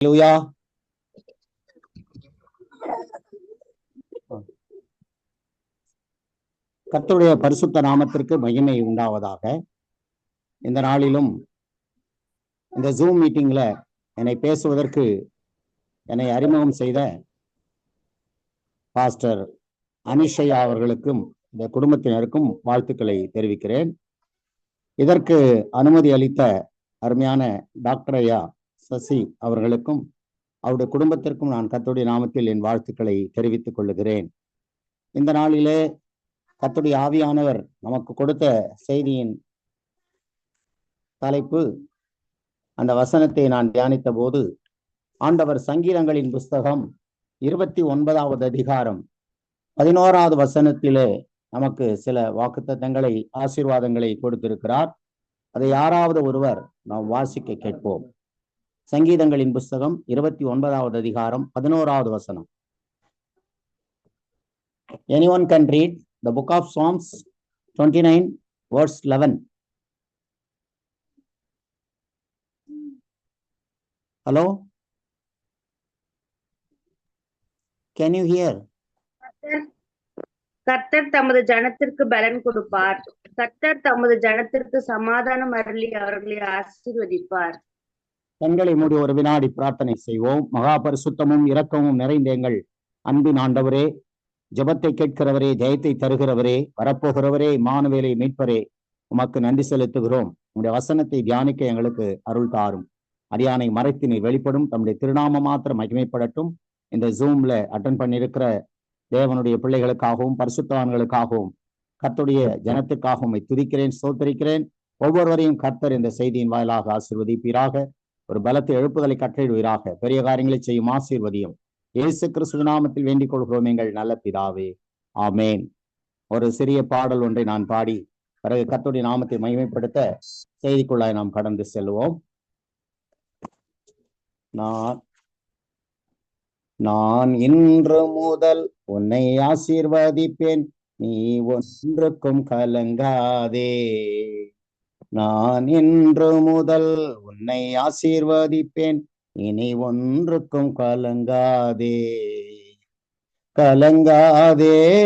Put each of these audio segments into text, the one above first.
லூயா கத்துடைய பரிசுத்த நாமத்திற்கு மகிமை உண்டாவதாக. இந்த நாளிலும் இந்த ஜூம் மீட்டிங்ல என்னை பேசுவதற்கு என்னை அறிமுகம் செய்த பாஸ்டர் அனிஷையா அவர்களுக்கும் இந்த குடும்பத்தினருக்கும் வாழ்த்துக்களை தெரிவிக்கிறேன். இதற்கு அனுமதி அளித்த அருமையான டாக்டர் ஐயா சசி அவர்களுக்கும் அவருடைய குடும்பத்திற்கும் நான் கத்துடைய நாமத்தில் என் வாழ்த்துக்களை தெரிவித்துக் கொள்ளுகிறேன். இந்த நாளிலே கத்துடைய ஆவியானவர் நமக்கு கொடுத்த செய்தியின் தலைப்பு அந்த வசனத்தை நான் தியானித்த போது ஆண்டவர் சங்கீதங்களின் புஸ்தகம் இருபத்தி ஒன்பதாவது அதிகாரம் பதினோராவது வசனத்திலே நமக்கு சில வாக்குத்தங்களை ஆசீர்வாதங்களை கொடுத்திருக்கிறார். அதை யாராவது ஒருவர் நாம் வாசிக்க கேட்போம். சங்கீதங்களின் புஸ்தகம் இருபத்தி ஒன்பதாவது அதிகாரம் பதினோராவது வசனம். Any one can read the book of songs twenty nine words eleven hello can you hear கர்த்தர் தமது ஜனத்திற்கு பலன் கொடுப்பார். கர்த்தர் தமது ஜனத்திற்கு சமாதானம் அருளி அவர்களை ஆசீர்வதிப்பார். கண்களை மூடி ஒரு வினாடி பிரார்த்தனை செய்வோம். மகா பரிசுத்தமும் இரக்கமும் நிறைந்த எங்கள் அன்பின் ஆண்டவரே ஜெபத்தை கேட்கிறவரே ஜெயத்தை தருகிறவரே வரப்போகிறவரே மானுவேலை மீட்பரே உமக்கு நன்றி செலுத்துகிறோம். உங்களுடைய வசனத்தை தியானிக்க எங்களுக்கு அருள் தாரும். அரியானை மறைத்து வெளிப்படும். தம்முடைய திருநாம மாத்திரம் மகிமைப்படட்டும். இந்த ஜூம்ல அட்டன் பண்ணியிருக்கிற தேவனுடைய பிள்ளைகளுக்காகவும் பரிசுத்தவான்களுக்காகவும் கர்த்தருடைய ஜனத்துக்காகவும் துதிக்கிறேன் சோத்தரிக்கிறேன் ஒவ்வொருவரையும் கர்த்தர் இந்த செய்தியின் வாயிலாக ஆசிர்வதிப்பீராக. ஒரு பலத்தை எழுப்புதலை கட்டளிடுவீராக பெரிய காரியங்களை செய்யும் ஆசீர்வதியும். இயேசு கிறிஸ்து நாமத்தில் வேண்டிக் கொள்கிறோம் எங்கள் நல்ல பிதாவே. ஆமேன். ஒரு சிறிய பாடல் ஒன்றை நான் பாடி பிறகு கர்த்தருடைய நாமத்தை மகிமைப்படுத்த செய்திக்குள்ளாய் நாம் கடந்து செல்வோம். நான் நான் இன்று முதல் உன்னை ஆசீர்வதிப்பேன். நீ ஒன்றுக்கும் கலங்காதே. நான் இன்று முதல் உன்னை ஆசீர்வதிப்பேன். இனி ஒன்றுக்கும் கலங்காதே. கலங்காதே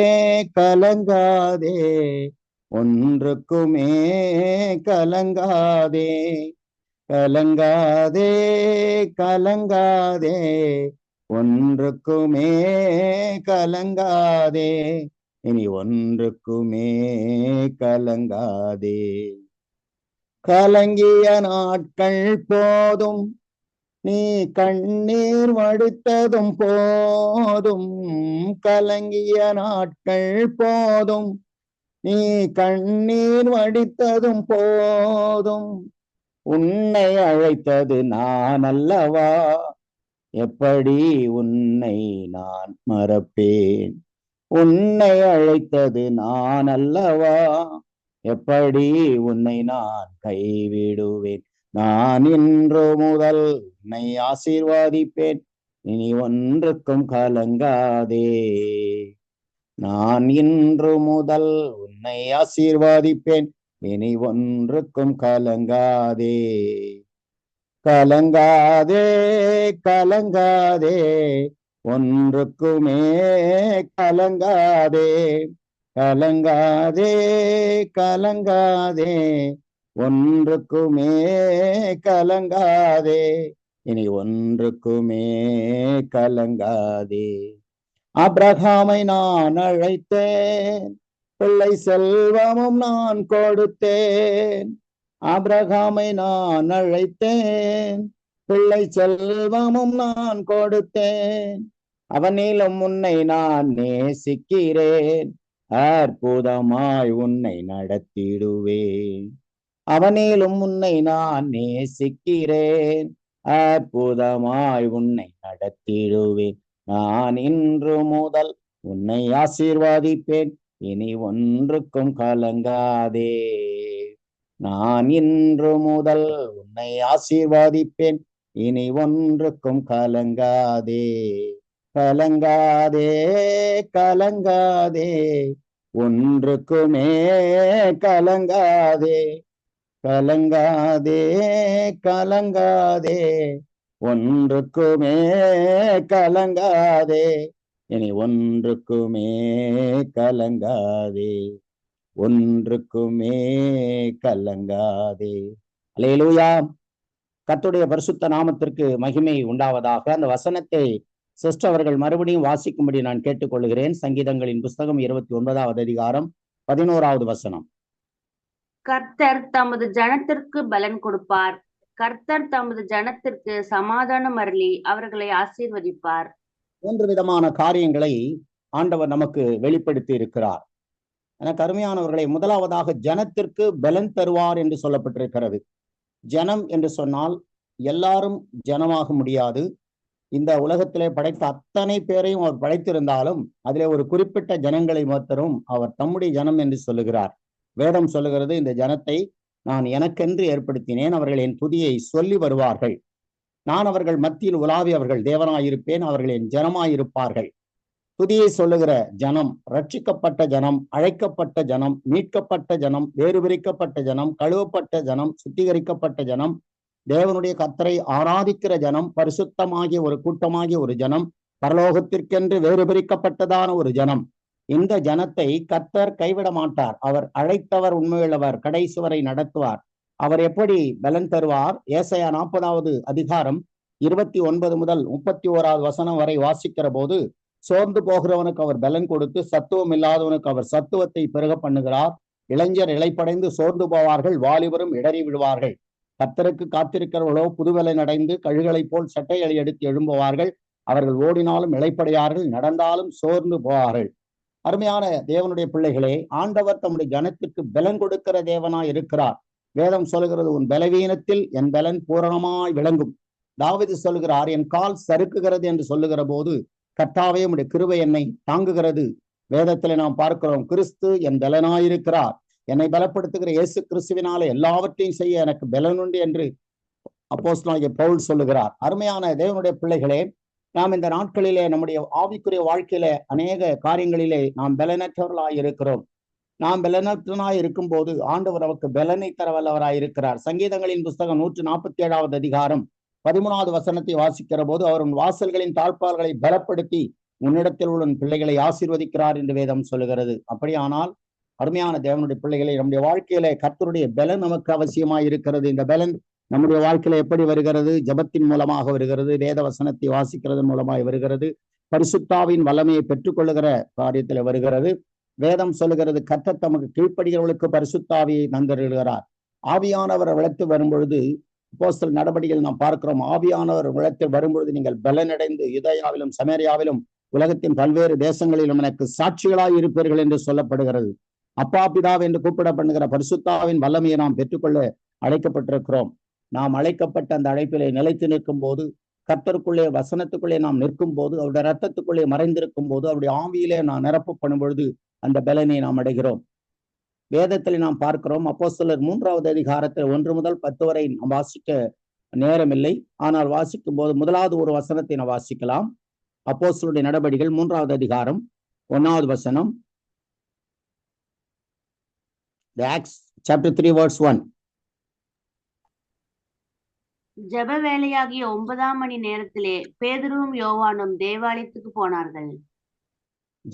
கலங்காதே. ஒன்றுக்குமே கலங்காதே. கலங்காதே கலங்காதே. ஒன்றுக்குமே கலங்காதே. இனி ஒன்றுக்குமே கலங்காதே. கலங்கிய நாட்கள் போதும். நீ கண்ணீர் வடித்ததும் போதும். கலங்கிய நாட்கள் போதும். நீ கண்ணீர் வடித்ததும் போதும். உன்னை அழைத்தது நான் அல்லவா? எப்படி உன்னை நான் மறப்பேன்? உன்னை அழைத்தது நான் அல்லவா? எப்படி உன்னை நான் கைவிடுவேன்? நான் இன்று முதல் உன்னை ஆசீர்வாதிப்பேன். இனி ஒன்றுக்கும் கலங்காதே. நான் இன்று முதல் உன்னை ஆசீர்வாதிப்பேன். இனி ஒன்றுக்கும் கலங்காதே. கலங்காதே கலங்காதே. ஒன்றுக்குமே கலங்காதே. கலங்காதே கலங்காதே ஒன்றுக்குமே கலங்காதே இனி ஒன்றுக்குமே கலங்காதே. அப்ரஹாமை நான் அழைத்தேன் பிள்ளை செல்வமும் நான் கொடுத்தேன். அப்ரஹாமை நான் அழைத்தேன் பிள்ளை செல்வமும் நான் கொடுத்தேன். அவனிலும் உன்னை நான் நேசிக்கிறேன். அற்புதமாய் உன்னை நடத்திடுவேன். அவனிலும் உன்னை நான் நேசிக்கிறேன். அற்புதமாய் உன்னை நடத்திடுவேன். நான் இன்று முதல் உன்னை ஆசீர்வாதிப்பேன். இனி ஒன்றுக்கும் கலங்காதே. நான் இன்று முதல் உன்னை ஆசீர்வாதிப்பேன். இனி ஒன்றுக்கும் கலங்காதே. கலங்காதே கலங்காதே ஒன்றுக்குமே கலங்காதே கலங்காதே கலங்காதே ஒன்றுக்குமே கலங்காதே இனி ஒன்றுக்குமே கலங்காதே ஒன்றுக்குமே கலங்காதே. அலையலூயா கத்துடைய பரிசுத்த நாமத்திற்கு மகிமை உண்டாவதாக அந்த வசனத்தை சிஸ்டர் அவர்கள் மறுபடியும் வாசிக்கும்படி நான் கேட்டுக்கொள்கிறேன். சங்கீதங்களின் புஸ்தகம் இருபத்தி ஒன்பதாவது அதிகாரம் பதினோராவது வசனம். கர்த்தர் தமது ஜனத்திற்கு பலன் கொடுப்பார். கர்த்தர் தமது ஜனத்திற்கு சமாதானம் அருளி அவர்களை ஆசீர்வதிப்பார். மூன்று விதமான காரியங்களை ஆண்டவர் நமக்கு வெளிப்படுத்தி இருக்கிறார். எனக்கு அருமையானவர்களை முதலாவதாக ஜனத்திற்கு பலன் தருவார் என்று சொல்லப்பட்டிருக்கிறது. ஜனம் என்று சொன்னால் எல்லாரும் ஜனமாக முடியாது. இந்த உலகத்திலே படைத்த அத்தனை பேரையும் அவர் படைத்திருந்தாலும் அதிலே ஒரு குறிப்பிட்ட ஜனங்களை மாத்திரம் அவர் தம்முடைய ஜனம் என்று சொல்லுகிறார். வேதம் சொல்லுகிறது இந்த ஜனத்தை நான் எனக்கென்று ஏற்படுத்தினேன் அவர்கள் என் துதியை சொல்லி வருவார்கள். நான் அவர்கள் மத்தியில் உலாவி அவர்கள் தேவனாயிருப்பேன் அவர்கள் என் ஜனமாயிருப்பார்கள். துதியை சொல்லுகிற ஜனம் ரட்சிக்கப்பட்ட ஜனம் அழைக்கப்பட்ட ஜனம் மீட்கப்பட்ட ஜனம் வேறுபிரிக்கப்பட்ட ஜனம் கழுவப்பட்ட ஜனம் சுத்திகரிக்கப்பட்ட ஜனம் தேவனுடைய கத்தரை ஆராதிக்கிற ஜனம் பரிசுத்தமாகிய ஒரு கூட்டமாகிய ஒரு ஜனம் பரலோகத்திற்கென்று வேறு பிரிக்கப்பட்டதான ஒரு ஜனம். இந்த ஜனத்தை கத்தர் கைவிட மாட்டார். அவர் அழைத்தவர் உண்மையுள்ளவர் கடைசி வரை நடத்துவார். அவர் எப்படி பலன் தருவார்? ஏசையா நாற்பதாவது அதிகாரம் இருபத்தி ஒன்பது முதல் முப்பத்தி ஓராவது வசனம் வரை வாசிக்கிற போது சோர்ந்து போகிறவனுக்கு அவர் பலன் கொடுத்து சத்துவம் இல்லாதவனுக்கு அவர் சத்துவத்தை பெருக பண்ணுகிறார். இளைஞர் இழைப்படைந்து சோர்ந்து போவார்கள் வாலிபரும் இடறி விடுவார்கள் கத்தருக்கு காத்திருக்கிறவர்களோ புதுவலை நடைந்து கழுகளைப் போல் சட்டைகளை எடுத்து எழும்புவார்கள். அவர்கள் ஓடினாலும் இளைப்படையார்கள் நடந்தாலும் சோர்ந்து போவார்கள். அருமையான தேவனுடைய பிள்ளைகளே ஆண்டவர் தம்முடைய ஜனத்திற்கு பலன் கொடுக்கிற தேவனாய் இருக்கிறார். வேதம் சொல்கிறது உன் பலவீனத்தில் என் பலன் பூரணமாய் விளங்கும். தாவது சொல்கிறார் என் கால் சறுக்குகிறது என்று சொல்லுகிற போது கர்த்தாவே உடைய கிருபை என்னை தாங்குகிறது. வேதத்திலே நாம் பார்க்கிறோம் கிறிஸ்து என் பலனாயிருக்கிறார். என்னை பலப்படுத்துகிற இயேசு கிறிஸ்துவினால எல்லாவற்றையும் செய்ய எனக்கு பலனுண்டு என்று அப்போஸ்லாகிய பவுல் சொல்லுகிறார். அருமையான தேவனுடைய பிள்ளைகளே நாம் இந்த நாட்களிலே நம்முடைய ஆவிக்குரிய வாழ்க்கையில அநேக காரியங்களிலே நாம் பலனற்றவர்களாய் இருக்கிறோம். நாம் பலனற்றனாய் இருக்கும் போது ஆண்டவர் அவருக்கு பலனை தரவல்லவராய் இருக்கிறார். சங்கீதங்களின் புஸ்தகம் நூற்று நாற்பத்தி ஏழாவது அதிகாரம் பதிமூணாவது வசனத்தை வாசிக்கிற போது அவர் உன் வாசல்களின் தாழ்பால்களை பலப்படுத்தி உன்னிடத்தில் உள்ள பிள்ளைகளை ஆசீர்வதிக்கிறார் என்று வேதம் சொல்லுகிறது. அப்படியானால் அருமையான தேவனுடைய பிள்ளைகளை நம்முடைய வாழ்க்கையில கர்த்தருடைய பலன் நமக்கு அவசியமாய் இருக்கிறது. இந்த பலன் நம்முடைய வாழ்க்கையில எப்படி வருகிறது? ஜபத்தின் மூலமாக வருகிறது வேத வசனத்தை வாசிக்கிறது மூலமாய் வருகிறது பரிசுத்தாவின் வல்லமையை பெற்றுக்கொள்ளுகிற காரியத்துல வருகிறது. வேதம் சொல்லுகிறது கர்த்தர் தமக்கு கீழ்ப்படுகிறவர்களுக்கு பரிசுத்தாவியை தந்திருக்கிறார் ஆவியானவர் விளத்து வரும்பொழுது போஸ்டல் நடவடிக்கைகள் நாம் பார்க்கிறோம். ஆவியானவர் விளத்தில் வரும்பொழுது நீங்கள் பலனடைந்து யுதயாவிலும் சமேரியாவிலும் உலகத்தின் பல்வேறு தேசங்களிலும் எனக்கு சாட்சிகளாய் இருப்பீர்கள் என்று சொல்லப்படுகிறது. அப்பா பிதாவை என்று கூப்பிடப்படுகிற பரிசுத்தாவின் வல்லமையை நாம் பெற்றுக்கொள்ள அழைக்கப்பட்டிருக்கிறோம். நாம் அழைக்கப்பட்ட அந்த அழைப்பிலே நிலைத்து நிற்கும் போது கர்த்தருக்குள்ளே வசனத்துக்குள்ளே நாம் நிற்கும் போது அவருடைய ரத்தத்துக்குள்ளே மறைந்திருக்கும் போது அவருடைய ஆவியிலே நாம் நிரப்பப்படும் பொழுது அந்த பலனை நாம் அடைகிறோம். வேதத்தில் நாம் பார்க்கிறோம் அப்போ சிலர் மூன்றாவது அதிகாரத்தில் ஒன்று முதல் பத்து வரை நாம் வாசிக்க நேரமில்லை. ஆனால் வாசிக்கும் போது முதலாவது ஒரு வசனத்தை நாம் வாசிக்கலாம். அப்போஸ்தலருடைய நடவடிக்கைகள் மூன்றாவது அதிகாரம் ஒன்னாவது வசனம். The Acts chapter 3 verse 1 ஜெப வேலையாகிய ஒன்பதாம் மணி நேரத்திலே பேதுருவும் யோவானும் தேவாலயத்துக்கு போனார்கள்.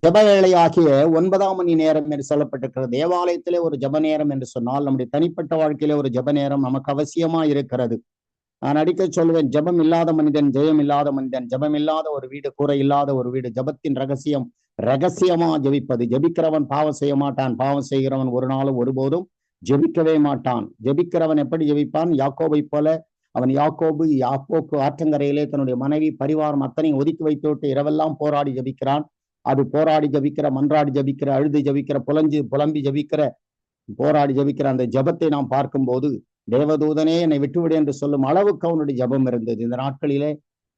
ஜப வேளையாகிய ஒன்பதாம் மணி நேரம் என்று சொல்லப்பட்டிருக்கிறது தேவாலயத்திலே ஒரு ஜப நேரம் என்று சொன்னால் நம்முடைய தனிப்பட்ட வாழ்க்கையிலே ஒரு ஜப நேரம் நமக்கு அவசியமா இருக்கிறது. நான் அடிக்கடி சொல்லுவேன் ஜபம் இல்லாத மனிதன் ஜெயம் இல்லாத மனிதன் ஜபம் இல்லாத ஒரு வீடு கூரை இல்லாத ஒரு வீடு ஜபத்தின் ரகசியம் ரகசியமா ஜெபிப்பது. ஜெபிக்கிறவன் பாவம் செய்ய மாட்டான். பாவம் செய்கிறவன் ஒரு நாளும் ஒருபோதும் ஜெபிக்கவே மாட்டான். ஜெபிக்கிறவன் எப்படி ஜெபிப்பான்? யாக்கோபை போல அவன் யாக்கோபு யாக்கோக்கு ஆற்றங்கரையிலே தன்னுடைய மனைவி பரிவாரம் அத்தனையும் ஒதுக்கி வைத்துவிட்டு இரவெல்லாம் போராடி ஜபிக்கிறான். அது போராடி ஜபிக்கிற மன்றாடி ஜபிக்கிற அழுது ஜபிக்கிற புலஞ்சு புலம்பி ஜபிக்கிற போராடி ஜபிக்கிற அந்த ஜபத்தை நாம் பார்க்கும்போது தேவதூதனே என்னை விட்டுவிடு என்று சொல்லும் அளவுக்கு அவனுடைய ஜபம் இருந்தது. இந்த நாட்களிலே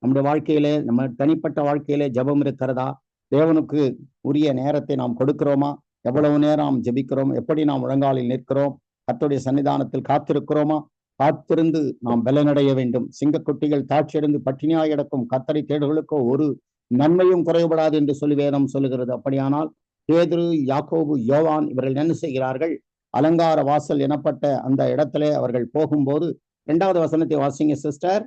நம்முடைய வாழ்க்கையிலே நம்ம தனிப்பட்ட வாழ்க்கையிலே ஜபம் இருக்கிறதா? தேவனுக்கு உரிய நேரத்தை நாம் கொடுக்கிறோமா? எவ்வளவு நேரம் நாம் ஜெபிக்கிறோம்? எப்படி நாம் முழங்காலில் நிற்கிறோம்? கத்துடைய சன்னிதானத்தில் காத்திருக்கிறோமா? காத்திருந்து நாம் பலனடைய வேண்டும். சிங்கக்குட்டிகள் தாட்சியடைந்து பட்டினியாய் கிடக்கும் கத்தரை தேடுகளுக்கோ ஒரு நன்மையும் குறைபடாது என்று சொல்லி வேதம் சொல்லுகிறது. அப்படியானால் பேதுரு யாக்கோபு யோவான் இவர்கள் என்ன செய்கிறார்கள்? அலங்கார வாசல் எனப்பட்ட அந்த இடத்திலே அவர்கள் போகும்போது இரண்டாவது வசனத்தை வாசிங்க சிஸ்டர்.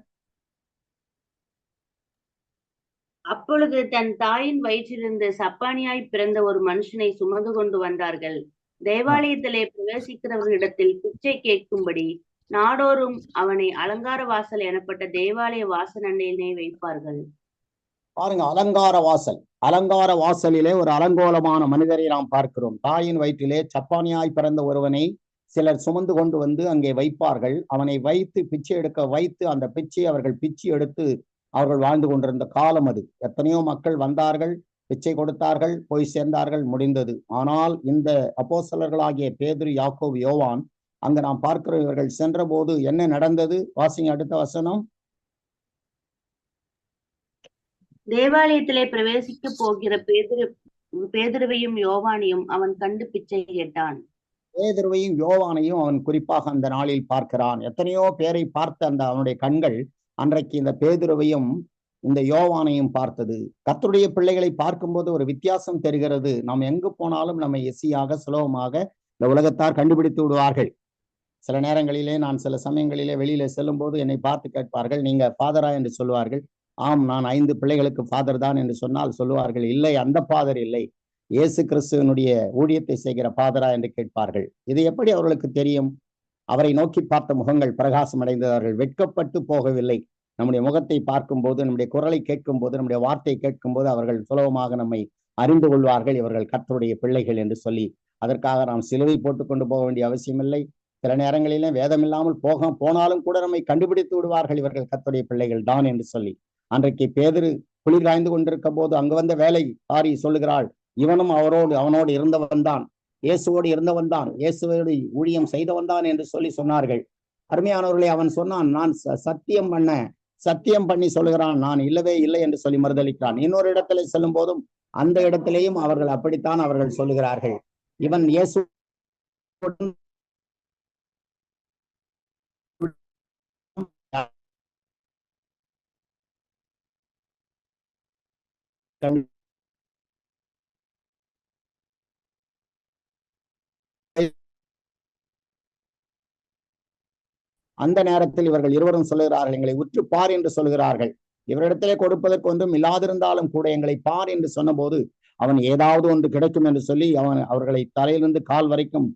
அப்பொழுது தன் தாயின் வயிற்றிலிருந்து சப்பானியாய் பிறந்த ஒரு மனுஷனை சுமந்து கொண்டு வந்தார்கள். தேவாலயத்திலே பிரவேசிக்கிறவர்களிடத்தில் பிச்சை கேட்கும்படி நாடோறும் அவனை அலங்கார வாசல் எனப்பட்ட தேவாலய வாசலண்டையிலே வைப்பார்கள். பாருங்க அலங்கார வாசல். அலங்கார வாசலிலே ஒரு அலங்கோலமான மனிதரை நாம் பார்க்கிறோம். தாயின் வயிற்றிலே சப்பானியாய் பிறந்த ஒருவனை சிலர் சுமந்து கொண்டு வந்து அங்கே வைப்பார்கள். அவனை வைத்து பிச்சை எடுக்க வைத்து அந்த பிச்சை அவர்கள் பிச்சை எடுத்து அவர்கள் வாழ்ந்து கொண்டிருந்த காலம் அது. எத்தனையோ மக்கள் வந்தார்கள் பிச்சை கொடுத்தார்கள் போய் சேர்ந்தார்கள் முடிந்தது. ஆனால் இந்த அப்போஸ்தலர்களாகிய பேதுரு யாக்கோபு யோவான் அங்க நாம் பார்க்கிற இவர்கள் சென்றபோது என்ன நடந்தது? வாசிங்க அடுத்த வசனம். தேவாலயத்திலே பிரவேசிக்க போகிற பேதுரு பேதுருவையும் யோவானையும் அவன் கண்டு பிச்சை கேட்டான். பேதுருவையும் யோவானையும் அவன் குறிப்பாக அந்த நாளில் பார்க்கிறான். எத்தனையோ பேரை பார்த்த அந்த அவனுடைய கண்கள் அன்றைக்கு இந்த பேதுருவையும் இந்த யோவானையும் பார்த்தது. கத்தருடைய பிள்ளைகளை பார்க்கும்போது ஒரு வித்தியாசம் தெரிகிறது. நாம் எங்கு போனாலும் நம்மை எசியாக சுலபமாக இந்த உலகத்தார் கண்டுபிடித்து விடுவார்கள். சில நேரங்களிலே நான் சில சமயங்களிலே வெளியில செல்லும் போது என்னை பார்த்து கேட்பார்கள் நீங்க ஃபாதரா? என்று சொல்லுவார்கள். ஆம் நான் ஐந்து பிள்ளைகளுக்கு ஃபாதர் தான் என்று சொன்னால் சொல்லுவார்கள். இல்லை அந்த ஃபாதர் இல்லை. இயேசு கிறிஸ்துவனுடைய ஊழியத்தை செய்கிற ஃபாதரா என்று கேட்பார்கள். இது எப்படி அவர்களுக்கு தெரியும்? அவரை நோக்கி பார்த்த முகங்கள் பிரகாசம் அடைந்தவர்கள் வெட்கப்பட்டு போகவில்லை. நம்முடைய முகத்தை பார்க்கும்போது நம்முடைய குரலை கேட்கும்போது நம்முடைய வார்த்தை கேட்கும்போது அவர்கள் சுலபமாக நம்மை அறிந்து கொள்வார்கள். இவர்கள் கர்த்தருடைய பிள்ளைகள் என்று சொல்லி அதற்காக நாம் சிலுவை போட்டு கொண்டு போக வேண்டிய அவசியமில்லை. சில நேரங்களிலே வேதம் இல்லாமல் போக போனாலும் கூட நம்மை கண்டுபிடித்து விடுவார்கள் இவர்கள் கர்த்தருடைய பிள்ளைகள் தான் என்று சொல்லி. அன்றைக்கு பேதிரு குளிர் காய்ந்து கொண்டிருக்க போது அங்கு வந்த வேலை ஆரி சொல்லுகிறாள் இவனும் அவரோடு அவனோடு இருந்தவன் தான் இயேசுவோடு இருந்தவன் தான். இயேசுவோடு ஊழியம் செய்தவன் தான் என்று சொல்லி சொன்னார்கள். அருமையானவர்களை அவன் சொன்னான் நான் ச- சத்தியம் பண்ண சத்தியம் பண்ணி சொல்லுகிறான். நான் இல்லவே இல்லை என்று சொல்லி மறுதளிக்கிறான் இன்னொரு இடத்துல செல்லும் போதும் அந்த இடத்திலேயும் அவர்கள் அப்படித்தான் அவர்கள் சொல்லுகிறார்கள். இவன் இயேசு அந்த நேரத்தில் இவர்கள் இருவரும் சொல்லுகிறார்கள் எங்களை உற்று பார் என்று சொல்லுகிறார்கள். இவரிடத்திலே கொடுப்பதற்கு ஒன்றும் இல்லாதிருந்தாலும் கூட எங்களை பார் என்று சொன்னபோது அவன் ஏதாவது ஒன்று கிடைக்கும் என்று சொல்லி அவன் அவர்களை தலையிலிருந்து கால் வரைக்கும்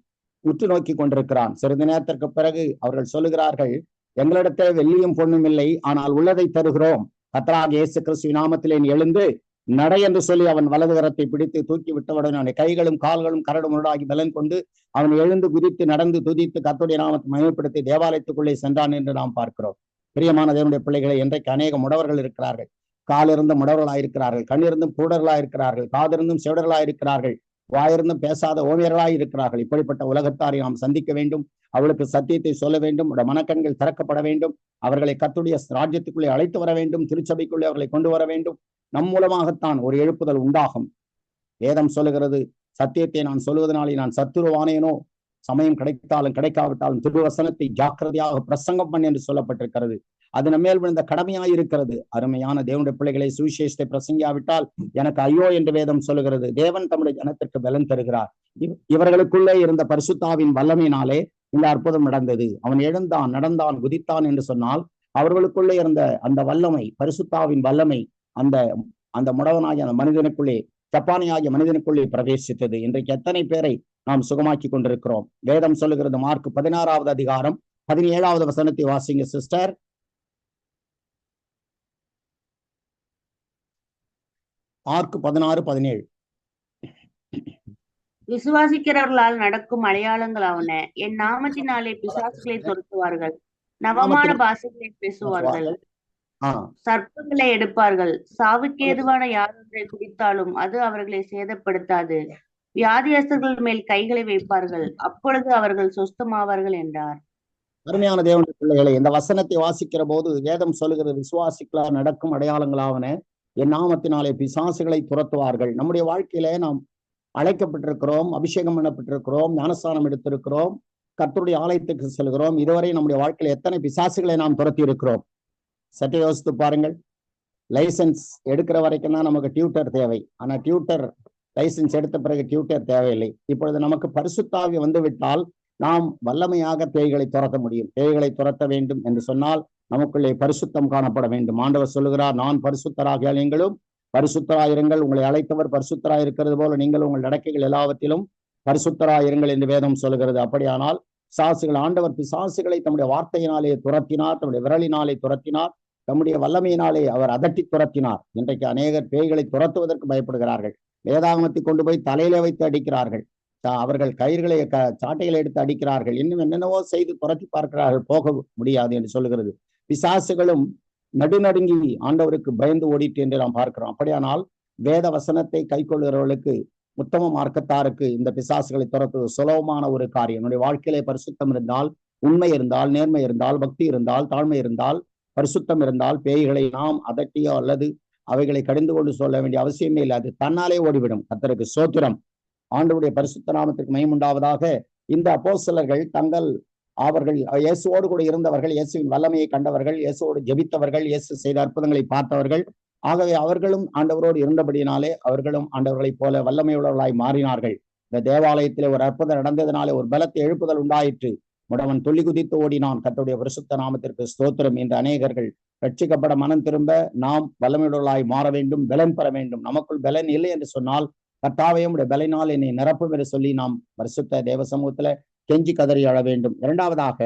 உற்று நோக்கி கொண்டிருக்கிறான். சிறிது நேரத்திற்கு பிறகு அவர்கள் சொல்லுகிறார்கள் எங்களிடத்தில் வெள்ளியும் பொண்ணும் இல்லை ஆனால் உள்ளதை தருகிறோம். கத்தராக இயேசு கிறிஸ்து நாமத்திலே எழுந்து நடை என்று சொல்லி அவன் வலது கரத்தை பிடித்து தூக்கி விட்டவுடன் அவனை கைகளும் கால்களும் கரடு முரடாகி பலன் கொண்டு அவன் எழுந்து குதித்து நடந்து துதித்து கத்துடைய நாமத்தை மகிமைப்படுத்தி தேவாலயத்துக்குள்ளே சென்றான் என்று நாம் பார்க்கிறோம். பிரியமான தேவனுடைய பிள்ளைகளை இன்றைக்கு அநேக முடவர்கள் இருக்கிறார்கள். காலிருந்தும் முடவர்களாயிருக்கிறார்கள். கண்ணிருந்தும் கூடர்களாயிருக்கிறார்கள். காதிருந்தும் செவிடர்களாயிருக்கிறார்கள். வாயிருந்தும் பேசாத ஓவியர்களாய் இருக்கிறார்கள். இப்படிப்பட்ட உலகத்தாரை நாம் சந்திக்க வேண்டும். அவளுக்கு சத்தியத்தை சொல்ல வேண்டும். அவருடைய மனக்கண்கள் திறக்கப்பட வேண்டும். அவர்களை கத்துடைய ராஜ்யத்துக்குள்ளே அழைத்து வர வேண்டும். திருச்சபைக்குள்ளே அவர்களை கொண்டு வர வேண்டும். நம் மூலமாகத்தான் ஒரு எழுப்புதல் உண்டாகும். வேதம் சொல்லுகிறது சத்தியத்தை நான் சொல்லுவதனாலே நான் சத்துருவானேனோ? சமயம் கிடைத்தாலும் கிடைக்காவிட்டாலும் திருவசனத்தை ஜாக்கிரதையாக பிரசங்கம் பண்ணி என்று சொல்லப்பட்டிருக்கிறது. அது நம்மேல் விழுந்த கடமையாய் இருக்கிறது. அருமையான தேவனுடைய பிள்ளைகளை சுவிசேஷத்தை பிரசங்கியாவிட்டால் எனக்கு ஐயோ என்று வேதம் சொல்லுகிறது. தேவன் தம்முடைய ஜனத்திற்கு பலன் தருகிறார். இவர்களுக்குள்ளே இருந்த பரிசுத்தாவின் வல்லமையினாலே இந்த அற்புதம் நடந்தது. அவன் எழுந்தான் நடந்தான் குதித்தான் என்று சொன்னால் அவர்களுக்குள்ளே இருந்த அந்த வல்லமை பரிசுத்தாவின் வல்லமை அந்த அந்த முடவனாகிய அந்த மனிதனுக்குள்ளே ஜப்பானியாகிய மனிதனுக்குள்ளே பிரவேசித்தது. இன்றைக்கு எத்தனை பேரை நாம் சுகமாக்கி கொண்டிருக்கிறோம்? வேதம் சொல்லுகிறது மார்க் பதினாறாவது அதிகாரம் பதினேழாவது வசனத்தை வாசிங்க சிஸ்டர். மார்க் பதினாறு பதினேழு. விசுவாசிக்கிறவர்களால் நடக்கும் அடையாளங்களாவன என் நாமத்தினாலே பிசாசுகளை துரத்துவார்கள். நவமான பாஷைகளை பேசுவார்கள். சர்ப்பங்களை எடுப்பார்கள். சாவுக்கு ஏதுவான யாரொன்றை குடித்தாலும் அது அவர்களை சேதப்படுத்தாது. வியாதியஸ்தர்கள் மேல் கைகளை வைப்பார்கள். அப்பொழுது அவர்கள் சொஸ்தமாவார்கள் என்றார். அருமையான தேவனுடைய பிள்ளைகளை இந்த வசனத்தை வாசிக்கிற போது வேதம் சொல்லுகிறது விசுவாசிக்களால் நடக்கும் அடையாளங்களாவன என் நாமத்தினாலே பிசாசுகளை துரத்துவார்கள். நம்முடைய வாழ்க்கையில நாம் அழைக்கப்பட்டிருக்கிறோம் அபிஷேகம் பண்ணப்பட்டிருக்கிறோம் ஞானஸ்தானம் எடுத்திருக்கிறோம் கர்த்தருடைய ஆலயத்துக்கு செல்கிறோம். இதுவரை நம்முடைய வாழ்க்கையில எத்தனை பிசாசுகளை நாம் துரத்தி இருக்கிறோம் சற்றே யோசித்து பாருங்கள். லைசன்ஸ் எடுக்கிற வரைக்கும் தான் நமக்கு டியூட்டர் தேவை. ஆனா டியூட்டர் லைசன்ஸ் எடுத்த பிறகு டியூட்டர் தேவையில்லை. இப்பொழுது நமக்கு பரிசுத்தாவி வந்து விட்டால் நாம் வல்லமையாக பேய்களை துரத்த முடியும். பேய்களை துரத்த வேண்டும் என்று சொன்னால் நமக்குள்ளே பரிசுத்தம் காணப்பட வேண்டும். ஆண்டவர் சொல்லுகிறார் நான் பரிசுத்தராக நீங்களும் பரிசுத்தராயிருங்கள். உங்களை அழைத்தவர் பரிசுத்தராயிருக்கிறது போல நீங்கள் உங்கள் நடக்கைகள் எல்லாவற்றிலும் பரிசுத்தராயிருங்கள் என்று வேதம் சொல்கிறது அப்படியானால் பிசாசுகள் ஆண்டவர் பிசாசுகளை தம்முடைய வார்த்தையினாலே துரத்தினார் தம்முடைய விரலினாலே துரத்தினார் தம்முடைய வல்லமையினாலே அவர் அதட்டி துரத்தினார். இன்றைக்கு அநேகர் பேய்களை துரத்துவதற்கு பயப்படுகிறார்கள். வேதாகமத்தை கொண்டு போய் தலையில வைத்து அடிக்கிறார்கள். அவர்கள் கயிர்களை க சாட்டைகளை எடுத்து அடிக்கிறார்கள். இன்னும் என்னென்னவோ செய்து துரத்தி பார்க்கிறார்கள். போக முடியாது என்று சொல்லுகிறது. பிசாசுகளும் நடுநடுங்கி ஆண்டவருக்கு பயந்து ஓடிட்டு என்று நாம் பார்க்கிறோம். அப்படியானால் வேத வசனத்தை கைக்கொள்கிறவர்களுக்கு உத்தம மார்க்கத்தாருக்கு இந்த பிசாசுகளை துரத்துவது சுலபமான ஒரு காரியம். என்னுடைய வாழ்க்கையிலே பரிசுத்தம் இருந்தால் உண்மை இருந்தால் நேர்மை இருந்தால் பக்தி இருந்தால் தாழ்மை இருந்தால் பரிசுத்தம் இருந்தால் பேய்களை நாம் அதட்டியோ அல்லது அவைகளை கடிந்து கொண்டு சொல்ல வேண்டிய அவசியமே இல்லை. அது தன்னாலே ஓடிவிடும். கத்தருக்கு சோத்திரம். ஆண்டவருடைய பரிசுத்த நாமத்திற்கு மயமுண்டாவதாக இந்த அப்போஸ்தலர்கள் தங்கள் அவர்கள் இயேசுவோடு கூட இருந்தவர்கள் இயேசுவின் வல்லமையை கண்டவர்கள் இயேசுவோடு ஜெபித்தவர்கள் இயேசு செய்த அற்புதங்களை பார்த்தவர்கள். ஆகவே அவர்களும் ஆண்டவரோடு இருந்தபடியினாலே அவர்களும் ஆண்டவர்களைப் போல வல்லமையுள்ளவர்களாய் மாறினார்கள். இந்த தேவாலயத்திலே ஒரு அற்புதம் நடந்ததினாலே ஒரு பலத்தை எழுப்புதல் உண்டாயிற்று. முடவன் துள்ளி குதித்து ஓடினான். கத்துடைய பரிசுத்த நாமத்திற்கு ஸ்தோத்திரம் என்று அநேகர்கள் ரட்சிக்கப்பட மனம் திரும்ப நாம் வல்லமையுள்ளவர்களாய் மாற வேண்டும் பலன் பெற வேண்டும். நமக்குள் பலன் இல்லை என்று சொன்னால் கர்த்தாவே உடைய பலனால் என்னை நிரப்பும் என்று சொல்லி நாம் பரிசுத்த தேவ சமூகத்துல கெஞ்சி கதறி அழ வேண்டும். இரண்டாவதாக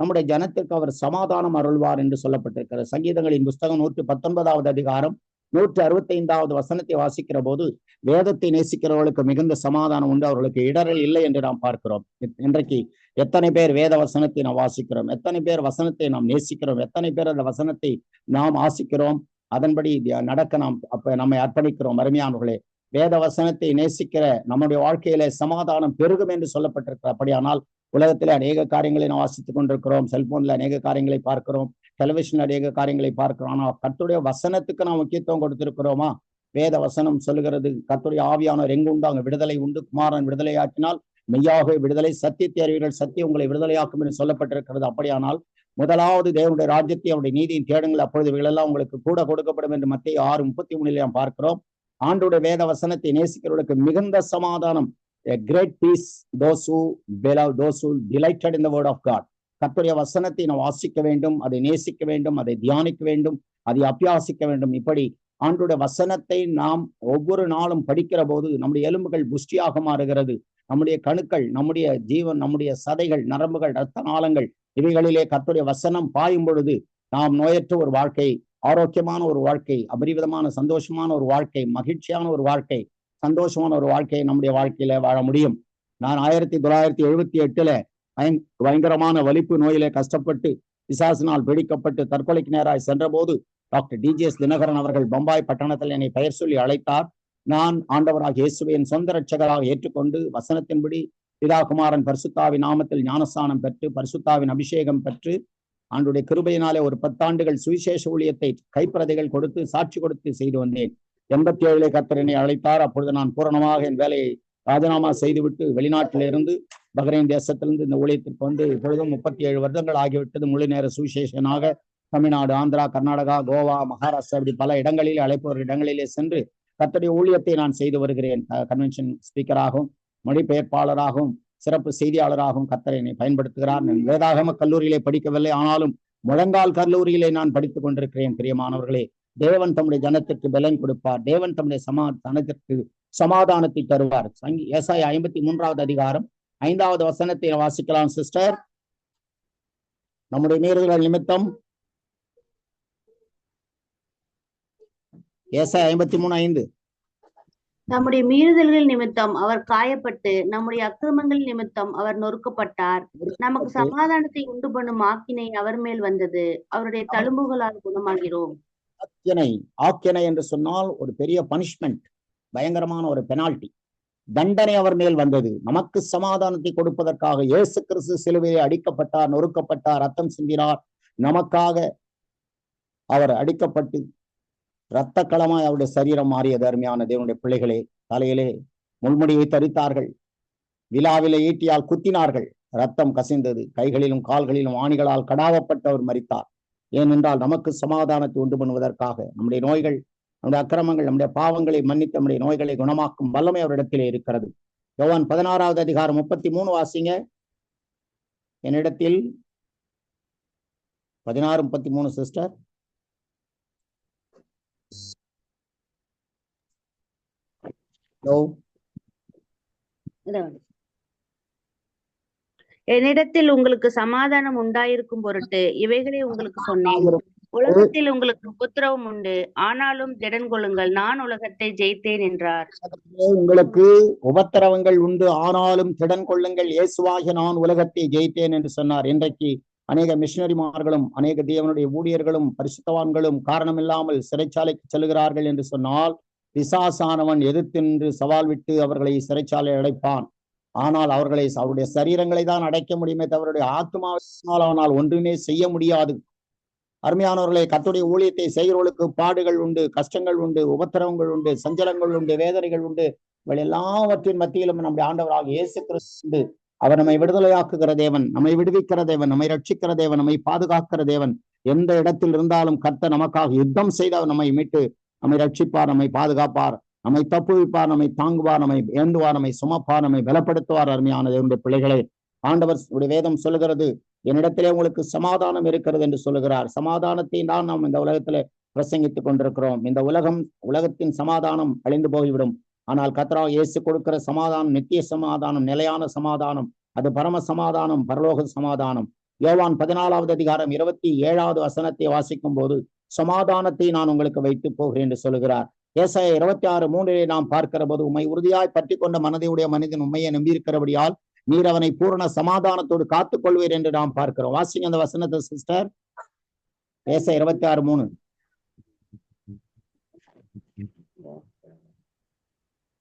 நம்முடைய ஜனத்திற்கு அவர் சமாதானம் அருள்வார் என்று சொல்லப்பட்டிருக்கிறது. சங்கீதங்களின் புஸ்தகம் நூற்றி பத்தொன்பதாவது அதிகாரம் நூற்றி அறுபத்தைந்தாவது வசனத்தை வாசிக்கிற போது வேதத்தை நேசிக்கிறவர்களுக்கு மிகுந்த சமாதானம் உண்டு. அவர்களுக்கு இடரல் இல்லை என்று நாம் பார்க்கிறோம். இன்றைக்கு எத்தனை பேர் வேத வசனத்தை நாம் வாசிக்கிறோம்? எத்தனை பேர் வசனத்தை நாம் நேசிக்கிறோம்? எத்தனை பேர் அந்த வசனத்தை நாம் ஆசிக்கிறோம்? அதன்படி நடக்க நாம் அப்ப நம்மை அர்ப்பணிக்கிறோம். அருமையானவர்களே வேத வசனத்தை நேசிக்கிற நம்முடைய வாழ்க்கையில சமாதானம் பெருகும் என்று சொல்லப்பட்டிருக்கிற அப்படியானால் உலகத்தில் அநேக காரியங்களை நாம் வாசித்துக் கொண்டிருக்கிறோம். செல்போன்ல அநேக காரியங்களை பார்க்கிறோம். டெலிவிஷன் அநேக காரியங்களை பார்க்கிறோம். ஆனால் கத்துடைய வசனத்துக்கு நாம் முக்கியத்துவம் கொடுத்திருக்கிறோமா? வேத வசனம் சொல்லுகிறது கத்துடைய ஆவியானவர் எங்கு உண்டு அங்கே விடுதலை உண்டு. குமாரன் விடுதலையாக்கினால் மெய்யாக விடுதலை சத்தியத்தை அறிவீர்கள். சத்தியம் உங்களை விடுதலையாக்கும் என்று சொல்லப்பட்டிருக்கிறது. அப்படியானால் முதலாவது தேவனுடைய ராஜ்யத்தை அவருடைய நீதியின் தேடுங்கள் அப்பொழுது இவைகளெல்லாம் உங்களுக்கு கூட கொடுக்கப்படும் என்று மத்திய ஆறு முப்பத்தி மூணில் நாம் பார்க்கிறோம். ஆண்டோட வேத வசனத்தை நேசிக்கிறவர்களுக்கு மிகுந்த சமாதானம். Great peace peace those who beloved those who delighted in the word வசனத்தை நாம் வாசிக்க வேண்டும் அதை நேசிக்க வேண்டும் அதை தியானிக்க வேண்டும் அதை அபியாசிக்க வேண்டும். இப்படி ஆண்டுடைய வசனத்தை நாம் ஒவ்வொரு நாளும் படிக்கிற போது நம்முடைய எலும்புகள் புஷ்டியாக மாறுகிறது. நம்முடைய கணுக்கள் நம்முடைய ஜீவன் நம்முடைய சதைகள் நரம்புகள் இரத்த நாளங்கள் இவைகளிலே கத்துடைய வசனம் பாயும் பொழுது நாம் நோயற்ற ஒரு வாழ்க்கை ஆரோக்கியமான ஒரு வாழ்க்கை அபரிவிதமான சந்தோஷமான ஒரு வாழ்க்கை மகிழ்ச்சியான ஒரு வாழ்க்கை சந்தோஷமான ஒரு வாழ்க்கையை நம்முடைய வாழ்க்கையில வாழ முடியும். நான் ஆயிரத்தி தொள்ளாயிரத்தி எழுபத்தி எட்டுல பயங் பயங்கரமான வலிப்பு நோயிலே கஷ்டப்பட்டு பிசாசினால் பிடிக்கப்பட்டு தற்கொலைக்கு நேராய் சென்றபோது டாக்டர் டிஜிஎஸ் தினகரன் அவர்கள் பம்பாய் பட்டணத்தில் என்னை பெயர் சொல்லி அழைத்தார். நான் ஆண்டவராக இயேசுவை என் சொந்த ரட்சகராக ஏற்றுக்கொண்டு வசனத்தின்படி பிதாகுமாரன் பரிசுத்தாவின் நாமத்தில் ஞானஸ்தானம் பெற்று பரிசுத்தாவின் அபிஷேகம் பெற்று ஆண்டுடைய கிருபையினாலே ஒரு பத்தாண்டுகள் சுவிசேஷ ஊழியத்தை கைப்பிரதைகள் கொடுத்து சாட்சி கொடுத்து செய்து வந்தேன். எண்பத்தி ஏழிலே கர்த்தர் அழைத்தார். அப்பொழுது நான் பூரணமாக என் வேலையை ராஜினாமா செய்துவிட்டு வெளிநாட்டிலிருந்து பஹ்ரைன் தேசத்திலிருந்து இந்த ஊழியத்திற்கு வந்து இப்பொழுதும் முப்பத்தி ஏழு வருடங்கள் ஆகிவிட்டது. முழு நேர சுவிசேஷனாக தமிழ்நாடு ஆந்திரா கர்நாடகா கோவா மகாராஷ்டிரா இப்படி பல இடங்களில் அழைப்பவர் இடங்களிலே சென்று கத்தடைய ஊழியத்தை நான் செய்து வருகிறேன். கன்வென்ஷன் ஸ்பீக்கராகவும் மொழிபெயர்ப்பாளராகவும் சிறப்பு செய்தியாளராகவும் கர்த்தர் என்னை பயன்படுத்துகிறார். நான் வேதாகம கல்லூரியிலே படிக்கவில்லை. ஆனாலும் முழங்கால் கல்லூரியிலே நான் படித்துக் கொண்டிருக்கிறேன். பிரியமானவர்களே தேவன் தம்முடைய ஜனத்திற்கு பலன் கொடுப்பார். தேவன் தம்முடைய சமா ஜனத்திற்கு சமாதானத்தை தருவார். சங்கி ஐம்பத்தி மூன்றாவது அதிகாரம் ஐந்தாவது வசனத்தை வாசிக்கலாம் சிஸ்டர். நம்முடைய மீறுதல் நிமித்தம் ஏசாய் ஐம்பத்தி மூணு ஐந்து. நம்முடைய மீறுதல்கள் நிமித்தம் அவர் காயப்பட்டு நம்முடைய அக்கிரமங்கள் நிமித்தம் அவர் நொறுக்கப்பட்டார். நமக்கு சமாதானத்தை உண்டு பண்ணும் ஆக்கினை அவர் மேல் வந்தது. அவருடைய தழும்புகளால் குணமாகிறோம். ஆக்கினை ஆக்கினை என்று சொன்னால் ஒரு பெரிய பனிஷ்மெண்ட் பயங்கரமான ஒரு பெனால்டி தண்டனை அவர் மேல் வந்தது. நமக்கு சமாதானத்தை கொடுப்பதற்காக இயேசு கிறிஸ்து சிலுவையை அடிக்கப்பட்டார் நொறுக்கப்பட்டார் ரத்தம் சிந்தினார். நமக்காக அவர் அடிக்கப்பட்டு இரத்த களமாய் அவருடைய சரீரம் மாறியது அருமையான தேவனுடைய பிள்ளைகளே தலையிலே முள்முடியை தரித்தார்கள். விழாவிலே ஈட்டியால் குத்தினார்கள். ரத்தம் கசிந்தது. கைகளிலும் கால்களிலும் ஆணிகளால் கடாவப்பட்டு அவர் மரித்தார். ஏனென்றால் நமக்கு சமாதானத்தை உண்டு பண்ணுவதற்காக நம்முடைய நோய்கள் நம்முடைய அக்கிரமங்கள் நம்முடைய பாவங்களை மன்னித்து நம்முடைய நோய்களை குணமாக்கும் வல்லமை அவரிடத்திலே இருக்கிறது. யோவான் பதினாறாவது அதிகாரம் முப்பத்தி மூணு வாசிங்க. என்னிடத்தில் பதினாறு முப்பத்தி மூணு சிஸ்டர் No. இதான். என்னிடத்தில் உங்களுக்கு சமாதானம் உண்டாயிருக்கும் பொருட்டு இவைகளை உங்களுக்கு சொன்னேன். உலகத்தில் உங்களுக்கு உபத்திரவம் உண்டு. ஆனாலும் திடன் கொள்ளுங்கள். நான் உலகத்தை ஜெயித்தேன் என்றார். உங்களுக்கு உபத்திரவங்கள் உண்டு. ஆனாலும் திடன் கொள்ளுங்கள். இயேசுவாகிய நான் உலகத்தை ஜெயித்தேன் என்று சொன்னார். இன்றைக்கு அநேக மிஷினரிமார்களும் அநேக தேவனுடைய ஊழியர்களும் பரிசுத்தவான்களும் காரணமில்லாமல் சிறைச்சாலைக்கு செல்கிறார்கள் என்று சொன்னால் பிசாசானவன் எதிர்த்தின்று சவால் விட்டு அவர்களை சிறைச்சாலை அடைப்பான். ஆனால் அவர்களை அவருடைய சரீரங்களை தான் அடைக்க முடியுமே தவறுடைய அவருடைய ஆத்மாவினால் அவனால் ஒன்றுமே செய்ய முடியாது. அருமையானவர்களே கத்துடைய ஊழியத்தை செய்கிறவர்களுக்கு பாடுகள் உண்டு கஷ்டங்கள் உண்டு உபத்திரவங்கள் உண்டு சஞ்சலங்கள் உண்டு வேதனைகள் உண்டு. இவள் எல்லாவற்றின் மத்தியிலும் நம்முடைய ஆண்டவராக இயேசு கிறிஸ்து அவர் நம்மை விடுதலையாக்குகிற தேவன் நம்மை விடுவிக்கிற தேவன் நம்மை ரட்சிக்கிற தேவன் நம்மை பாதுகாக்கிற தேவன். எந்த இடத்தில் இருந்தாலும் கர்த்த நமக்காக யுத்தம் செய்து அவர் நம்மை மீட்டு நம்மை ரட்சிப்பார் நம்மை பாதுகாப்பார். நம்மை தப்புவிப்பார் நம்மை தாங்குவார் நம்மை ஏந்துவார் நம்மை சுமப்பார் நம்மை பலப்படுத்துவார் அருமையான தேவனுடைய பிள்ளைகளை. ஆண்டவர் உடைய வேதம் சொல்லுகிறது என்னிடத்திலே உங்களுக்கு சமாதானம் இருக்கிறது என்று சொல்லுகிறார். சமாதானத்தை தான் நாம் இந்த உலகத்திலே பிரசங்கித்துக் கொண்டிருக்கிறோம். இந்த உலகம் உலகத்தின் சமாதானம் அழிந்து போய்விடும். ஆனால் கத்ரா இயேசு கொடுக்கிற சமாதானம் நித்திய சமாதானம் நிலையான சமாதானம் அது பரம சமாதானம் பரலோக சமாதானம். யோவான் பதினாலாவது அதிகாரம் இருபத்தி ஏழாவது வசனத்தை வாசிக்கும் போது சமாதானத்தை நான் உங்களுக்கு வைத்து போகிறேன் என்று சொல்லுகிறார். ஏசாய இருபத்தி ஆறு மூன்றிலே நாம் பார்க்கிற போது உண்மை உறுதியாய் பற்றி கொண்ட மனதையுடைய மனிதன் உண்மையை நம்பியிருக்கிறபடியால் நீர் அவனை பூரண சமாதானத்தோடு காத்துக் கொள்வீர் என்று நாம் பார்க்கிறோம். வாசிங்க அந்த வசனத்தை சிஸ்டர். ஏச இருபத்தி ஆறு மூணு.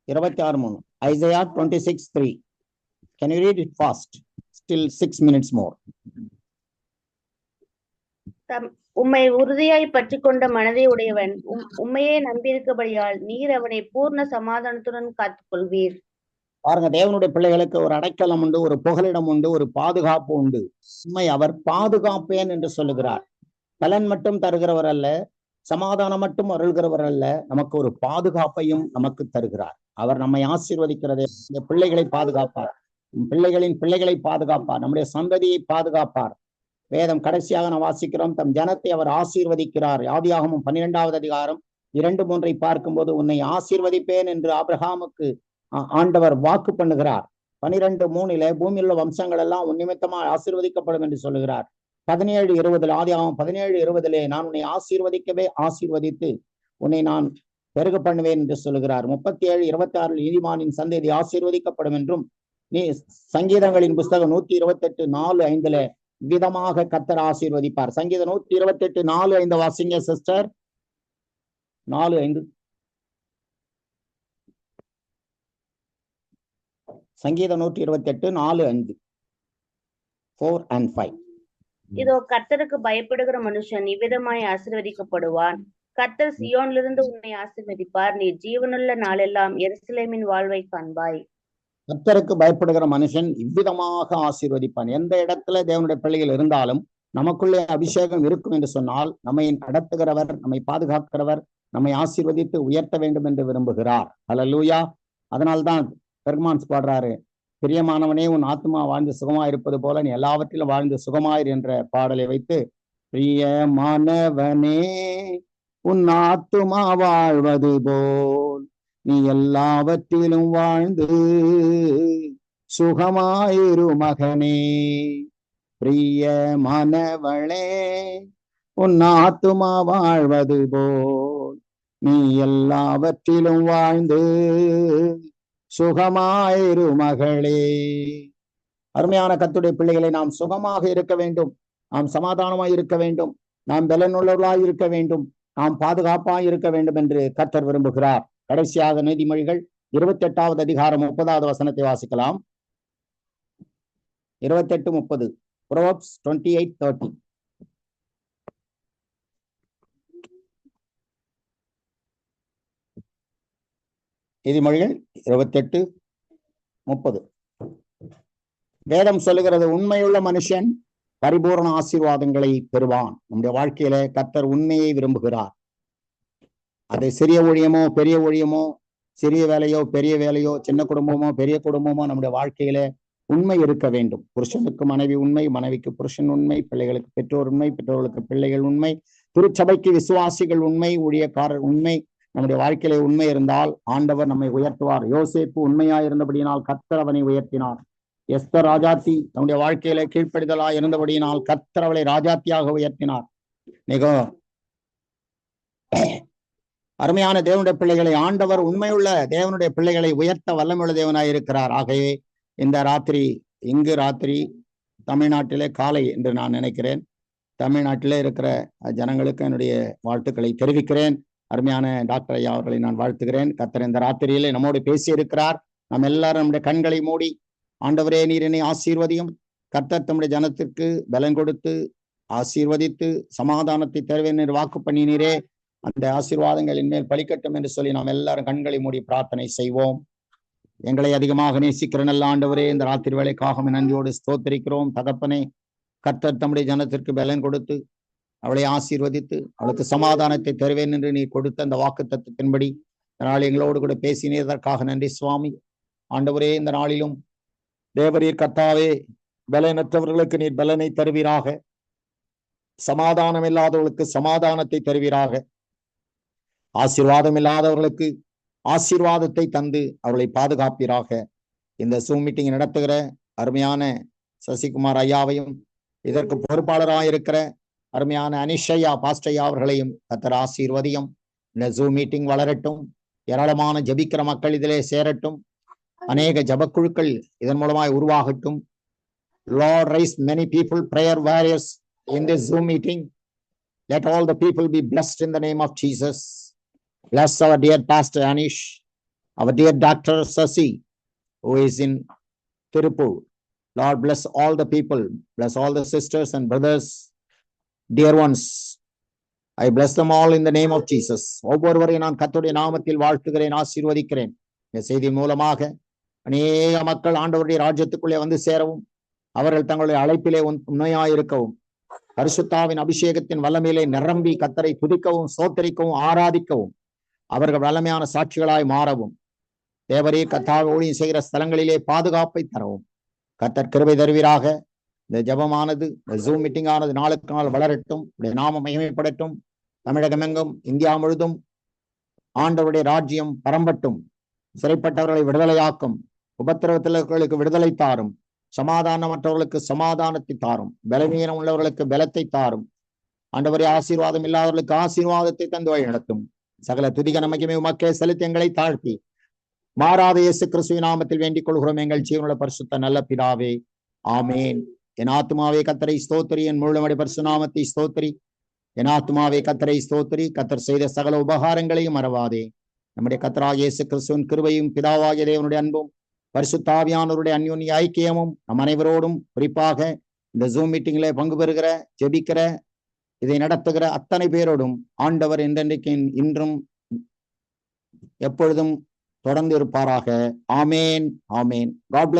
இருபத்தி ஆறு மூணு. Isaiah twenty six three can you read it fast still six minutes more உம்மை உறுதியாய் பற்றி கொண்ட மனதை உடையவன். உம்- உண்மையே நம்பியிருக்கபடியால் நீர் அவனை பூர்ண சமாதானத்துடன் காத்துக் கொள்வீர் பாருங்க தேவனுடைய பிள்ளைகளுக்கு ஒரு அடைக்கலம் உண்டு ஒரு புகலிடம் உண்டு ஒரு பாதுகாப்பு உண்டு. உண்மை அவர் பாதுகாப்பேன் என்று சொல்லுகிறார். பலன் மட்டும் தருகிறவர் அல்ல சமாதானம் மட்டும் அருள்கிறவர் அல்ல நமக்கு ஒரு பாதுகாப்பையும் நமக்கு தருகிறார். அவர் நம்மை ஆசீர்வதிக்கிறதே இந்த பிள்ளைகளை பாதுகாப்பார். பிள்ளைகளின் பிள்ளைகளை பாதுகாப்பார். நம்முடைய சந்ததியை பாதுகாப்பார். வேதம் கடைசியாக நாம் வாசிக்கிறோம். தம் ஜனத்தை அவர் ஆசீர்வதிக்கிறார். ஆதியாகமும் பன்னிரெண்டாவது அதிகாரம் இரண்டு மூன்றை பார்க்கும்போது உன்னை ஆசீர்வதிப்பேன் என்று ஆபிரகாமுக்கு ஆண்டவர் வாக்கு பண்ணுகிறார். பனிரெண்டு மூணில பூமியில் உள்ள வம்சங்கள் எல்லாம் உன் ஆசீர்வதிக்கப்படும் என்று சொல்லுகிறார். பதினேழு இருபதுல ஆதியாகவும் பதினேழு இருபதிலே நான் உன்னை ஆசீர்வதிக்கவே ஆசீர்வதித்து உன்னை நான் பெருக பண்ணுவேன் என்று சொல்லுகிறார். முப்பத்தி ஏழு இருபத்தி ஆறு நீதிமானின் சந்ததி ஆசீர்வதிக்கப்படும் என்றும் நீ சங்கீதங்களின் புஸ்தகம் நூத்தி இருபத்தி எட்டு நாலு ஐந்துல விதமாக கத்தர் ஆசீர்வதிப்பார். சங்கீத நூத்தி இருபத்தி எட்டு நாலு ஐந்து வாசிங்க சிஸ்டர். நாலு ஐந்து. சங்கீதம் நூற்றி இருபத்தி எட்டு நாலு அஞ்சு ஃபோர் அண்ட் ஃபைவ் இதோ கர்த்தருக்கு பயப்படுகிற மனுஷன் இவ்விதமாய் ஆசீர்வதிக்கப்படுவான். கர்த்தர் சியோன்லிருந்து உன்னை ஆசீர்வதிப்பார். நீ ஜீவனுள்ள நாளெல்லாம் எருசலேமின் வாழ்வை காண்பாய். கர்த்தருக்கு பயப்படுகிற மனுஷன் இவ்விதமாக ஆசீர்வதிப்பான். எந்த இடத்துல தேவனுடைய பிள்ளைகள் இருந்தாலும் நமக்குள்ளே அபிஷேகம் இருக்கும் என்று சொன்னால் நம்மை நடத்துகிறவர் நம்மை பாதுகாக்கிறவர் நம்மை ஆசீர்வதித்து உயர்த்த வேண்டும் என்று விரும்புகிறார். அலலூயா அதனால்தான் பெருமான்ஸ் பாடுறாரு பிரியமானவனே உன் ஆத்மா வாழ்ந்து சுகமாய் இருப்பது போல நீ எல்லாவற்றிலும் வாழ்ந்து சுகமாயிரு என்ற பாடலை வைத்து பிரியமானவனே உன் ஆத்துமா வாழ்வது போல் நீ எல்லாவற்றிலும் வாழ்ந்து சுகமாயிரு மகனே. பிரிய மனவளே உன் ஆத்துமா வாழ்வது போல். நீ எல்லாவற்றிலும் வாழ்ந்து சுகமாயிரு மகளே. அருமையான கத்துடைய பிள்ளைகளை நாம் சுகமாக இருக்க வேண்டும். நாம் சமாதானமாய் இருக்க வேண்டும். நாம் பலனுள்ளவர்களாய் இருக்க வேண்டும். நாம் பாதுகாப்பாய் இருக்க வேண்டும் என்று கத்தர் விரும்புகிறார். கடைசியாக நீதிமொழிகள் இருபத்தி எட்டாவது அதிகாரம் முப்பதாவது வசனத்தை வாசிக்கலாம். இருபத்தெட்டு முப்பது ப்ரோப்ஸ் டுவெண்ட்டி எயிட் தேர்ட்டி நீதிமொழிகள் இருபத்தெட்டு முப்பது. வேதம் சொல்லுகிறது உண்மையுள்ள மனுஷன் பரிபூரண ஆசீர்வாதங்களை பெறுவான். நம்முடைய வாழ்க்கையில கர்த்தர் உண்மையை விரும்புகிறார். அது சிறிய ஊழியமோ பெரிய ஊழியமோ சிறிய வேலையோ பெரிய வேலையோ சின்ன குடும்பமோ பெரிய குடும்பமோ நம்முடைய வாழ்க்கையில உண்மை இருக்க வேண்டும். புருஷனுக்கு மனைவி உண்மை மனைவிக்கு புருஷன் உண்மை பிள்ளைகளுக்கு பெற்றோர் உண்மை பெற்றோர்களுக்கு பிள்ளைகள் உண்மை திருச்சபைக்கு விசுவாசிகள் உண்மை ஊழியக்காரர் உண்மை நம்முடைய வாழ்க்கையிலே உண்மை இருந்தால் ஆண்டவர் நம்மை உயர்த்துவார். யோசேப்பு உண்மையா இருந்தபடியினால் கர்த்தர் அவனை உயர்த்தினார். எஸ்தர் ராஜாத்தி தன்னுடைய வாழ்க்கையில கீழ்ப்படிதலா இருந்தபடியினால் கர்த்தர் அவளை ராஜாத்தியாக உயர்த்தினார். மிக அருமையான தேவனுடைய பிள்ளைகளை ஆண்டவர் உண்மையுள்ள தேவனுடைய பிள்ளைகளை உயர்த்த வல்லமுள்ள தேவனாயிருக்கிறார். ஆகவே இந்த ராத்திரி இங்கு ராத்திரி தமிழ்நாட்டிலே காலை என்று நான் நினைக்கிறேன். தமிழ்நாட்டிலே இருக்கிற ஜனங்களுக்கு என்னுடைய வாழ்த்துக்களை தெரிவிக்கிறேன். அருமையான டாக்டர் ஐயா அவர்களை நான் வாழ்த்துகிறேன். கத்தர் இந்த ராத்திரியிலே நம்மோடு பேசி இருக்கிறார் நம்ம எல்லாரும் நம்முடைய கண்களை மூடி ஆண்டவரே நீர் என்னை ஆசீர்வதியும். கர்த்தர் தம்முடைய ஜனத்திற்கு பலம் கொடுத்து ஆசீர்வதித்து சமாதானத்தை தருவேன் என்று வாக்கு பண்ணினீரே. அந்த ஆசீர்வாதங்கள் இன்மேல் பலிக்கட்டும் என்று சொல்லி நாம் எல்லாரும் கண்களை மூடி பிரார்த்தனை செய்வோம். எங்களை அதிகமாக நேசிக்கிற நல்ல ஆண்டவரே இந்த ராத்திரி வேலைக்காக நன்றியோடு ஸ்தோத்தரிக்கிறோம். தகப்பனே கர்த்தர் தம்முடைய ஜனத்திற்கு பலன் கொடுத்து அவளை ஆசீர்வதித்து அவளுக்கு சமாதானத்தை தருவேன் என்று நீ கொடுத்த அந்த வாக்கு தத்துவத்தின்படி இந்த நாள் எங்களோடு கூட பேசினதற்காக நன்றி சுவாமி. ஆண்டவரே இந்த நாளிலும் தேவரீர் கர்த்தாவே பலனற்றவர்களுக்கு நீர் பலனை தருவீராக. சமாதானம் இல்லாதவர்களுக்கு சமாதானத்தை தருவீராக. ஆசீர்வாதம் இல்லாதவர்களுக்கு ஆசீர்வாதத்தை தந்து அவர்களை பாதுகாப்பீராக. இந்த சூம் மீட்டிங் நடத்துகிற அருமையான சசிகுமார் ஐயாவையும் இதற்கு பொறுப்பாளராக இருக்கிற அருமையான அனிஷையா பாஸ்டையா அவர்களையும் கத்தர் ஆசீர்வதியும். இந்த ஜூம் மீட்டிங் வளரட்டும். ஏராளமான ஜபிக்கிற மக்கள் இதிலே சேரட்டும். அநேக ஜபக்குழுக்கள் இதன் மூலமாய் உருவாகட்டும். Lord, raise many people, prayer warriors in this Zoom meeting. Let all the people be blessed in the name of Jesus. Bless our dear Pastor Anish, our dear Dr. Sasi, who is in Tirupur. Lord, bless all the people, bless all the sisters and brothers, dear ones. I bless them all in the name of Jesus. ஒவ்வொருவரையும் நான் கத்துடைய நாமத்தில் வாழ்த்துகிறேன் ஆசீர்வதிக்கிறேன் இந்த செய்தி மூலமாக அநேக மக்கள் ஆண்டவருடைய ராஜ்யத்துக்குள்ளே வந்து சேரவும் அவர்கள் தங்களுடைய அழைப்பிலே உண்- உண்மையாயிருக்கவும் பரிசுத்தாவின் அபிஷேகத்தின் வல்லமையிலே நிரம்பி கத்தரை துதிக்கவும் சோத்தரிக்கவும் ஆராதிக்கவும் அவர்கள் வல்லமையான சாட்சிகளாய் மாறவும். தேவரே கத்தாக ஊழியம் செய்கிற ஸ்தலங்களிலே பாதுகாப்பை தரவும். கத்தர் கிருபை தருவீராக. இந்த ஜெபமானது இந்த ஜூம் மீட்டிங் ஆனது நாளுக்கு நாள் வளரட்டும் உடைய நாம மகிமைப்படட்டும். தமிழகமெங்கும் இந்தியா முழுதும் ஆண்டவருடைய ராஜ்யம் பரம்பட்டும். சிறைப்பட்டவர்களை விடுதலையாக்கும். உபத்திரவத்திற்கு விடுதலை தாரும். சமாதானமற்றவர்களுக்கு சமாதானத்தை தாரும். பலவீனம் உள்ளவர்களுக்கு பலத்தை தாரும். ஆண்டவரே ஆசீர்வாதம் இல்லாதவர்களுக்கு ஆசீர்வாதத்தை தந்து வழி நடத்தும் சகல துதிக நமக்குமே உமக்கே செலுத்தி எங்களை தாழ்த்தி. மாறாத இயேசு கிறிஸ்துவ நாமத்தில் வேண்டிக் கொள்கிறோம் எங்கள் ஜீவனுள்ள பரிசுத்த நல்ல பிதாவே. ஆமேன். என் ஆத்மாவே கத்தரை ஸ்தோத்திரி. என் முழுமடி பரிசுநாமத்தை ஸ்தோத்திரி. என் ஆத்மாவே கத்தரை ஸ்தோத்திரி. கத்தர் செய்த சகல உபகாரங்களையும் மறவாதே. நம்முடைய கத்தராக இயேசு கிறிஸ்துவின் கிருபையும் பிதாவாகிய தேவனுடைய அன்பும் பரிசுத்தாவியானவருடைய அந்யோன்ய ஐக்கியமும் நம் அனைவரோடும் குறிப்பாக இந்த ஜூம் மீட்டிங்ல பங்கு பெறுகிற ஜெபிக்கிற இதை நடத்துகிற அத்தனை பேரோடும் ஆண்டவர் என்றென்றைக்கு இன்றும் எப்பொழுதும் தொடர்ந்து இருப்பாராக ஆமேன். ஆமேன் காட்